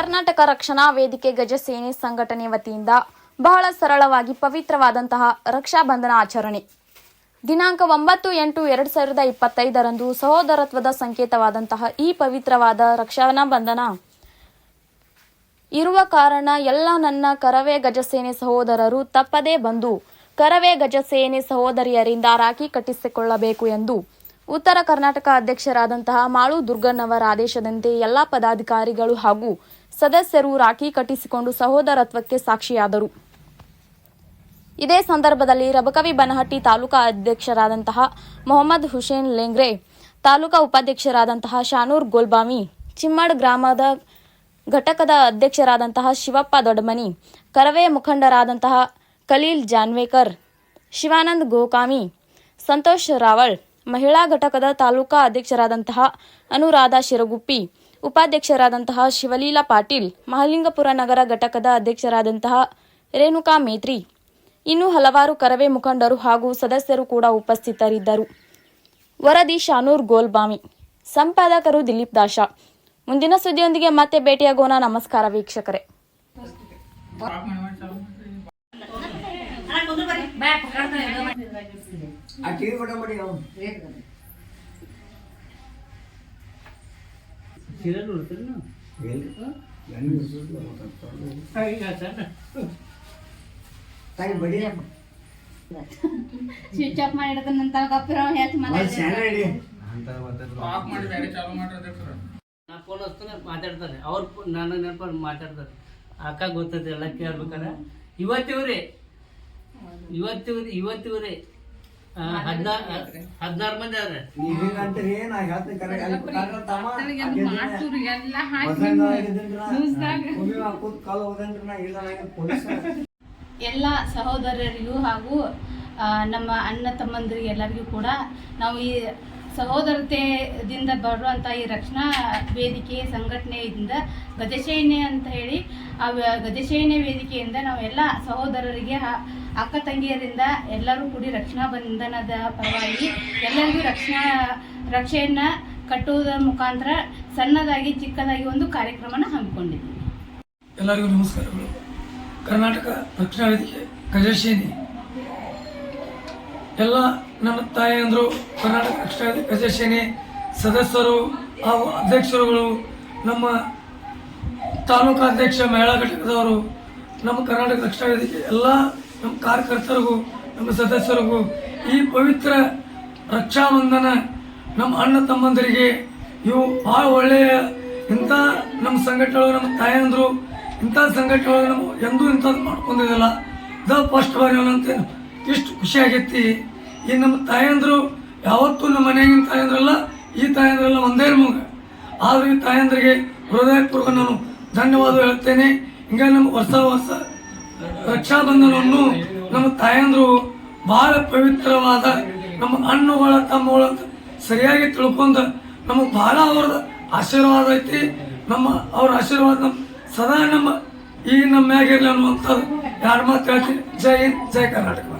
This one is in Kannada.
ರಕ್ಷಣಾ ವೇದಿಕೆ ಗಜಸೇನೆ ಸಂಘಟನೆ ವತಿಯಿಂದ ಬಹಳ ಸರಳವಾಗಿ ಪವಿತ್ರವಾದಂತಹ ರಕ್ಷಾಬಂಧನ ಆಚರಣೆ. ದಿನಾಂಕ ಒಂಬತ್ತು ಎಂಟು ಎರಡು ಸಾವಿರದ ಇಪ್ಪತ್ತೈದರಂದು ಸಹೋದರತ್ವದ ಸಂಕೇತವಾದಂತಹ ಈ ಪವಿತ್ರವಾದ ರಕ್ಷಣಾ ಬಂಧನ. ಇರುವ ಕಾರಣ ಎಲ್ಲ ನನ್ನ ಕರವೇ ಗಜಸೇನೆ ಸಹೋದರರು ತಪ್ಪದೇ ಬಂದು ಕರವೇ ಗಜಸೇನೆ ಸಹೋದರಿಯರಿಂದ ರಾಖಿ ಕಟ್ಟಿಸಿಕೊಳ್ಳಬೇಕು ಎಂದು ಉತ್ತರ ಕರ್ನಾಟಕ ಅಧ್ಯಕ್ಷರಾದಂತಹ ಮಾಳು ದುರ್ಗಣ್ಣವರ ಆದೇಶದಂತೆ ಎಲ್ಲ ಪದಾಧಿಕಾರಿಗಳು ಹಾಗೂ ಸದಸ್ಯರು ರಾಖಿ ಕಟ್ಟಿಸಿಕೊಂಡು ಸಹೋದರತ್ವಕ್ಕೆ ಸಾಕ್ಷಿಯಾದರು. ಇದೇ ಸಂದರ್ಭದಲ್ಲಿ ರಬಕವಿ ಬನಹಟ್ಟಿ ತಾಲೂಕಾ ಅಧ್ಯಕ್ಷರಾದಂತಹ ಮೊಹಮ್ಮದ್ ಹುಸೇನ್ ಲೆಂಗ್ರೆ, ತಾಲೂಕಾ ಉಪಾಧ್ಯಕ್ಷರಾದಂತಹ ಶಾನೂರ್ ಗೋಲ್ಬಾಮಿ, ಚಿಮ್ಮಡ್ ಗ್ರಾಮದ ಘಟಕದ ಅಧ್ಯಕ್ಷರಾದಂತಹ ಶಿವಪ್ಪ ದೊಡ್ಡಮನಿ, ಕರವೇ ಮುಖಂಡರಾದಂತಹ ಖಲೀಲ್ ಜಾನ್ವೇಕರ್, ಶಿವಾನಂದ್ ಗೋಕಾಮಿ, ಸಂತೋಷ್ ರಾವಳ್ ಮಹಿಳಾ ಘಟಕದ ತಾಲೂಕಾ ಅಧ್ಯಕ್ಷರಾದಂತಹ ಅನುರಾಧ ಶಿರಗುಪ್ಪಿ, ಉಪಾಧ್ಯಕ್ಷರಾದಂತಹ ಶಿವಲೀಲಾ ಪಾಟೀಲ್, ಮಹಲಿಂಗಪುರ ನಗರ ಘಟಕದ ಅಧ್ಯಕ್ಷರಾದಂತಹ ರೇಣುಕಾ ಮೇತ್ರಿ. ಇನ್ನು ಹಲವಾರು ಕರವೇ ಮುಖಂಡರು ಹಾಗೂ ಸದಸ್ಯರು ಕೂಡ ಉಪಸ್ಥಿತರಿದ್ದರು. ವರದಿ ಶಾನೂರ್ ಗೋಲ್ಬಾಮಿ, ಸಂಪಾದಕರು ದಿಲೀಪ್ ದಾಶ. ಮುಂದಿನ ಸುದ್ದಿಯೊಂದಿಗೆ ಮತ್ತೆ ಭೇಟಿಯಾಗೋಣ. ನಮಸ್ಕಾರ ವೀಕ್ಷಕರೇ. ಆ ಟಿವಿ ಫೋಟೋ ಮಾಡಿ ನೋಡ್ತೀರಿ ನೀವು? ತಾಯಿ ಸ್ವಿಚ್ ಆಫ್ ಗಪ್ಪಿರ ಸ್ಯಾನ್ ರೆಡಿ ನಾ ಫೋನ್ ಹಚ್ತಾನೆ ಮಾತಾಡ್ತಾರೆ ಅವ್ರ ನನ್ನ ನೆನಪು ಮಾತಾಡ್ತಾರೆ ಅಕ್ಕ ಗೊತ್ತೈತೆ ಎಲ್ಲ ಕೇಳ್ಬೇಕಾರೆ. ಇವತ್ತಿವ್ರಿ. ಇವತ್ತಿವ್ರಿ ಇವತ್ತಿವ್ರಿ. ಹದಿನಾರು ಮಂದಿ ಆದ್ರೆ. ಎಲ್ಲ ಸಹೋದರರಿಗೂ ಹಾಗೂ ಆ, ನಮ್ಮ ಅಣ್ಣ ತಮ್ಮಂದ್ರಿಗೆ ಎಲ್ಲರಿಗೂ ಕೂಡ ನಾವು ಈ ಸಹೋದರತೆಯಿಂದ ಬರುವಂಥ ಈ ರಕ್ಷಣಾ ವೇದಿಕೆ ಸಂಘಟನೆಯಿಂದ ಗಜಸೇನೆ ಅಂತ ಹೇಳಿ, ಆ ಗಜಸೇನೆ ವೇದಿಕೆಯಿಂದ ನಾವೆಲ್ಲ ಸಹೋದರರಿಗೆ ಅಕ್ಕ ತಂಗಿಯರಿಂದ ಎಲ್ಲರೂ ಕೂಡಿ ರಕ್ಷಣಾ ಬಂಧನದ ಪರವಾಗಿ ಎಲ್ಲರಿಗೂ ರಕ್ಷಣಾ ರಕ್ಷೆಯನ್ನು ಕಟ್ಟುವುದರ ಮುಖಾಂತರ ಸಣ್ಣದಾಗಿ ಚಿಕ್ಕದಾಗಿ ಒಂದು ಕಾರ್ಯಕ್ರಮನ ಹಮ್ಮಿಕೊಂಡಿದ್ದೀವಿ. ಎಲ್ಲರಿಗೂ ನಮಸ್ಕಾರಗಳು. ಕರ್ನಾಟಕ ರಕ್ಷಣಾ ವೇದಿಕೆ ಎಲ್ಲ ನನ್ನ ತಾಯಂದರು ಕರ್ನಾಟಕ ರಾಷ್ಟ್ರ ವೇದಿಕೆ ಸದಸ್ಯರು ಹಾಗೂ ಅಧ್ಯಕ್ಷರುಗಳು, ನಮ್ಮ ತಾಲೂಕು ಅಧ್ಯಕ್ಷ, ಮಹಿಳಾ ಘಟಕದವರು, ನಮ್ಮ ಕರ್ನಾಟಕ ರಕ್ಷಣಾ ಎಲ್ಲ ನಮ್ಮ ಕಾರ್ಯಕರ್ತರಿಗೂ, ನಮ್ಮ ಸದಸ್ಯರಿಗೂ ಈ ಪವಿತ್ರ ರಕ್ಷಾಬಂಧನ ನಮ್ಮ ಅಣ್ಣ ತಮ್ಮಂದರಿಗೆ ಇವು ಭಾಳ ಒಳ್ಳೆಯ ಇಂಥ ನಮ್ಮ ಸಂಘಟನೆಗಳು ನಮ್ಮ ತಾಯಂದರು ಇಂಥ ಸಂಘಟನೆಗಳು ನಮ್ಮ ಎಂದೂ ಇಂಥದ್ದು ಮಾಡ್ಕೊಂಡಿದ್ದಿಲ್ಲ. ಇದ ಫಸ್ಟ್ ಬಾರಿ ಅಂತ ಇಷ್ಟು ಖುಷಿ ಆಗೈತಿ. ಈ ನಮ್ಮ ತಾಯಂದರು ಯಾವತ್ತೂ ನಮ್ಮ ಮನೆಯಾಗಿನ ತಾಯಂದ್ರಲ್ಲ, ಈ ತಾಯಂದ್ರಲ್ಲ ಒಂದೇ ಮಗ ಆದ್ರೆ ಈ ತಾಯಂದ್ರಿಗೆ ಹೃದಯಪೂರ್ವಕ ನಾನು ಧನ್ಯವಾದ ಹೇಳ್ತೇನೆ. ಹಿಂಗೆ ನಮ್ಮ ಹೊಸ ಹೊಸ ರಕ್ಷಾಬಂಧನವನ್ನು ನಮ್ಮ ತಾಯಂದರು ಬಹಳ ಪವಿತ್ರವಾದ ನಮ್ಮ ಹಣ್ಣುಗಳ ತಮ್ಮಗಳ ಸರಿಯಾಗಿ ತಿಳ್ಕೊಂಡ ನಮಗೆ ಬಹಳ ಅವ್ರದ ಆಶೀರ್ವಾದ ಐತಿ. ನಮ್ಮ ಅವ್ರ ಆಶೀರ್ವಾದ ನಮ್ಮ ಸದಾ ನಮ್ಮ ಈ ನಮ್ಮ ಮ್ಯಾಗಿರ್ಲಿ ಅನ್ನುವಂಥದ್ದು. ಎರಡು ಮಾತು ಹೇಳ್ತೀನಿ. ಜೈ ಹಿಂದ್, ಜೈ ಕರ್ನಾಟಕ.